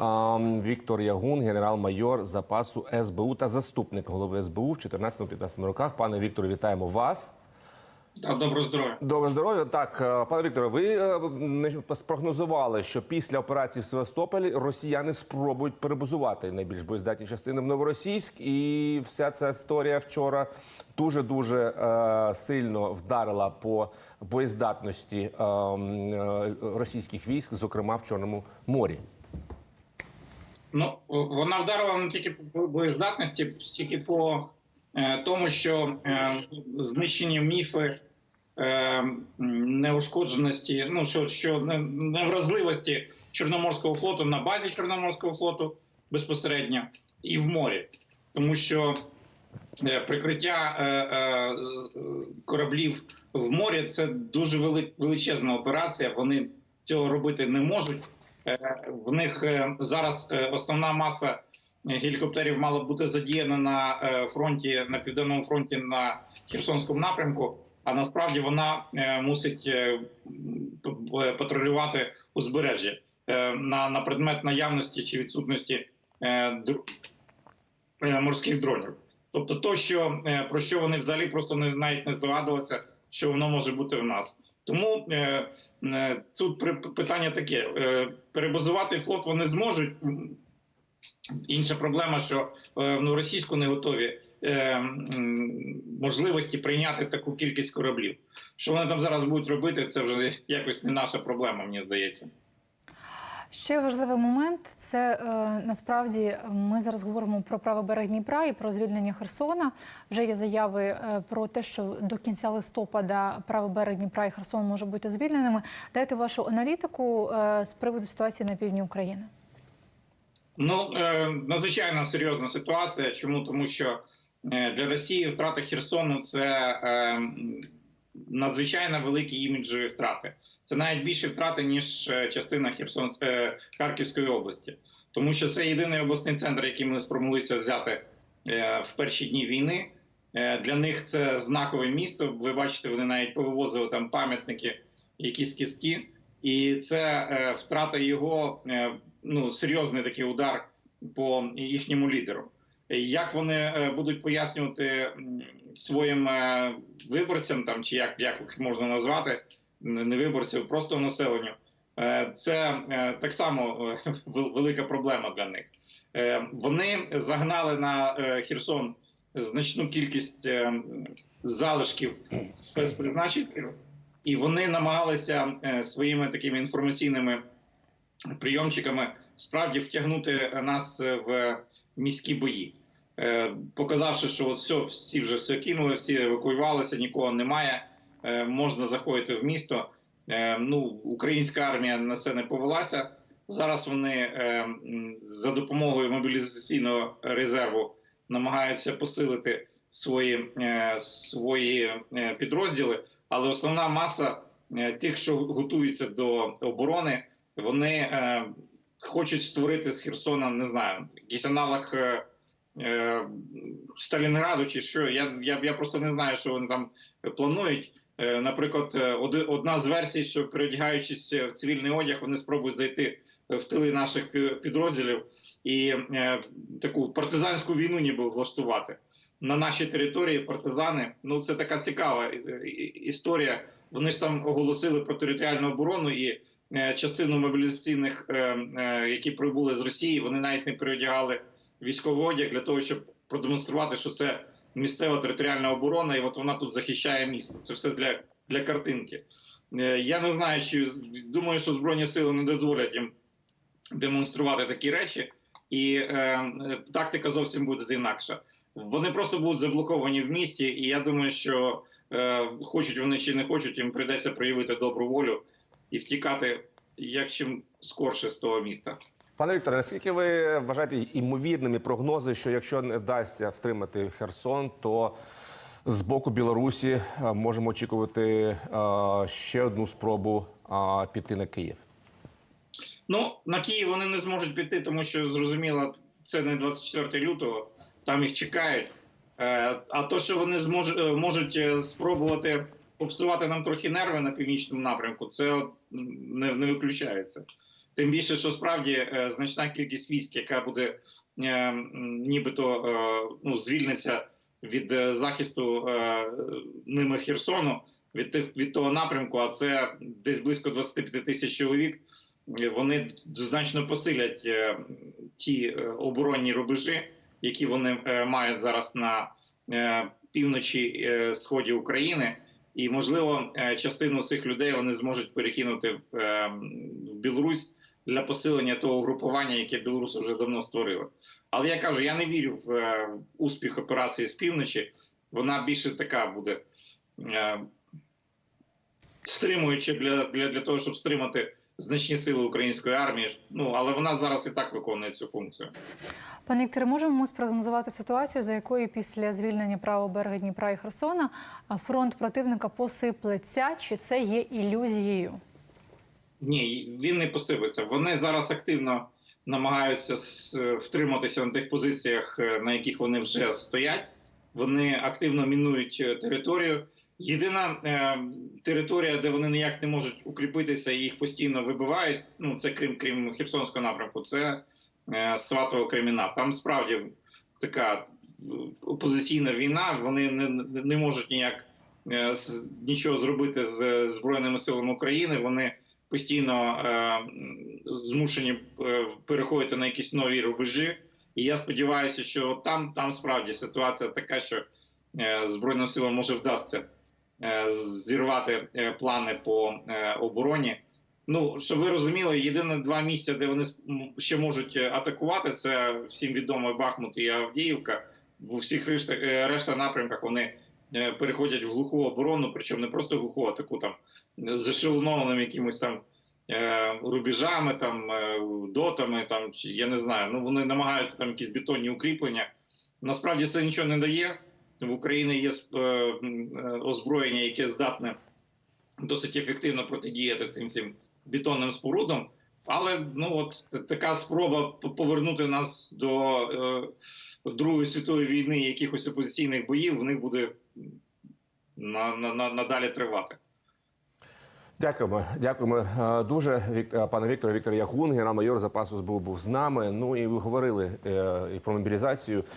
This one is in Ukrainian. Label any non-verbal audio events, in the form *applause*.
ем, Віктор Ягун, генерал-майор запасу СБУ та заступник голови СБУ в 14-15 роках. Пане Вікторе, вітаємо вас. Доброго здоров'я. Добре здоров'я. Так, е, пане Вікторе, ви е, спрогнозували, що після операції в Севастополі росіяни спробують перебузувати найбільш боєздатні частини в Новоросійськ, і вся ця історія вчора дуже дуже е, сильно вдарила по боєздатності е, е, російських військ, зокрема в Чорному морі. Ну вона вдарила не тільки по боєздатності, стільки по е, тому, що е, знищені міфи е, неушкодженості, ну що, що невразливості Чорноморського флоту на базі Чорноморського флоту безпосередньо і в морі, тому що е, прикриття е, е, кораблів в морі це дуже вели- величезна операція. Вони цього робити не можуть. Е, В них е, зараз е, основна маса гелікоптерів мала бути задіяна на фронті на південному фронті на Херсонському напрямку. А насправді вона мусить патрулювати узбережжя на, на предмет наявності чи відсутності морських дронів. Тобто, то, що про що вони взагалі просто не навіть не здогадувалися, що воно може бути в нас. Тому е, е, тут питання таке: е, перебазувати флот вони зможуть. Інша проблема, що е, ну, російську не готові е, можливості прийняти таку кількість кораблів. Що вони там зараз будуть робити, це вже якось не наша проблема, мені здається. Ще важливий момент це е, насправді ми зараз говоримо про правий берег Дніпра і про звільнення Херсона. Вже є заяви е, про те, що до кінця листопада правий берег Дніпра і Херсон може бути звільненими. Дайте вашу аналітику е, з приводу ситуації на півдні України. Ну надзвичайно серйозна ситуація. Чому тому, що для Росії втрата Херсону це надзвичайно великі іміджові втрати. Це навіть більше втрати ніж е, частина Херсон е, Харківської області, тому що це єдиний обласний центр, який ми спромоглися взяти е, в перші дні війни. Для них це знакове місто. Ви бачите, вони навіть повивозили там пам'ятники, якісь кістки, і це втрата його ну серйозний такий удар по їхньому лідеру. Як вони е, будуть пояснювати своїм е, виборцям, там чи як, як їх можна назвати, не виборців, просто населенню, е, це так само *laughs* велика проблема для них. Вони загнали на Херсон значну кількість залишків спецпризначенців, і вони намагалися своїми такими інформаційними прийомчиками справді втягнути нас в міські бої, показавши, що от все, всі вже все кинули, всі евакуювалися, нікого немає. е, Можна заходити в місто. Е, Ну, українська армія на це не повелася. Зараз вони е, за допомогою мобілізаційного резерву намагаються посилити свої, е, свої е, підрозділи, але основна маса е, тих, що готуються до оборони, вони е, хочуть створити з Херсона, не знаю, якийсь аналог е, Сталінграду чи що. Я, я, я просто не знаю, що вони там планують. Е, наприклад, е, оди- одна з версій, що передягаючись в цивільний одяг, вони спробують зайти в тили наших підрозділів і е, таку партизанську війну ніби влаштувати. На нашій території партизани, ну це така цікава е, історія. Вони ж там оголосили про територіальну оборону і частину мобілізаційних, які прибули з Росії, вони навіть не переодягали військовий одяг для того, щоб продемонструвати, що це місцева територіальна оборона, і от вона тут захищає місто. Це все для, для картинки. Е, Я не знаю, чи думаю, що збройні сили не дозволять їм демонструвати такі речі, і е, тактика зовсім буде інакша. Вони просто будуть заблоковані в місті, і я думаю, що е, хочуть вони чи не хочуть, їм прийдеться проявити добру волю і втікати як чим скорше з того міста. Пане Вікторе, наскільки ви вважаєте імовірними прогнози, що якщо не вдасться втримати Херсон, то з боку Білорусі е, можемо очікувати е, ще одну спробу піти на Київ? Ну на Київ вони не зможуть піти, тому що зрозуміло, це не 24 лютого, там їх чекають. Е, А то, що вони змож, е, можуть спробувати попсувати нам трохи нерви на північному напрямку, це не, не виключається. Тим більше, що справді е, значна кількість військ, яка буде е, нібито е, ну, звільниться від захисту ними Херсону, від тих від того напрямку, а це десь близько 25 тисяч чоловік. Вони значно посилять ті оборонні рубежі, які вони мають зараз на півночі сході України. І можливо, частину цих людей вони зможуть перекинути в Білорусь для посилення того групування, яке білоруси вже давно створили. Але я кажу, я не вірю в е, успіх операції з півночі. Вона більше така буде е, стримуюча для, для, для того, щоб стримати значні сили української армії. Ну але вона зараз і так виконує цю функцію. Пане Вікторе, можемо ми спрогнозувати ситуацію, за якою після звільнення правого берега Дніпра і Херсона фронт противника посиплеться, чи це є ілюзією? Ні, він не посипеться. Вони зараз активно намагаються втриматися на тих позиціях, е, на яких вони вже стоять. Вони активно мінують е, територію. Єдина е, територія, де вони ніяк не можуть укріпитися і їх постійно вибивають. Ну це крім крім Херсонського напрямку. Це е, Сватово Креміна. Там справді така е, опозиційна війна. Вони не, не- можуть ніяк е, нічого зробити з збройними силами України. Вони постійно е, змушені е, переходити на якісь нові рубежі. І я сподіваюся, що там, там справді ситуація така, що е, Збройним силам може вдасться зірвати плани по обороні. Ну, щоб ви розуміли, єдине два місця, де вони ще можуть атакувати, це всім відомо Бахмут і Авдіївка. В усіх решта, решта напрямках вони переходять в глуху оборону, причому не просто глуху, а таку там з якимось там е, рубежами, там е, дотами, там я не знаю. Ну вони намагаються там якісь бетонні укріплення. Насправді це нічого не дає. В Україні є е, е, озброєння, яке здатне досить ефективно протидіяти цим всім бетонним спорудам. Але ну от така спроба повернути нас до е, Другої світової війни, якихось опозиційних боїв, в них буде на, на, на, надалі тривати. Дякуємо, дякуємо е, дуже, Вік- е, пане Вікторе. Віктор Ягун, генерал-майор запасу СБУ був з нами. Ну і ви говорили е, і про мобілізацію.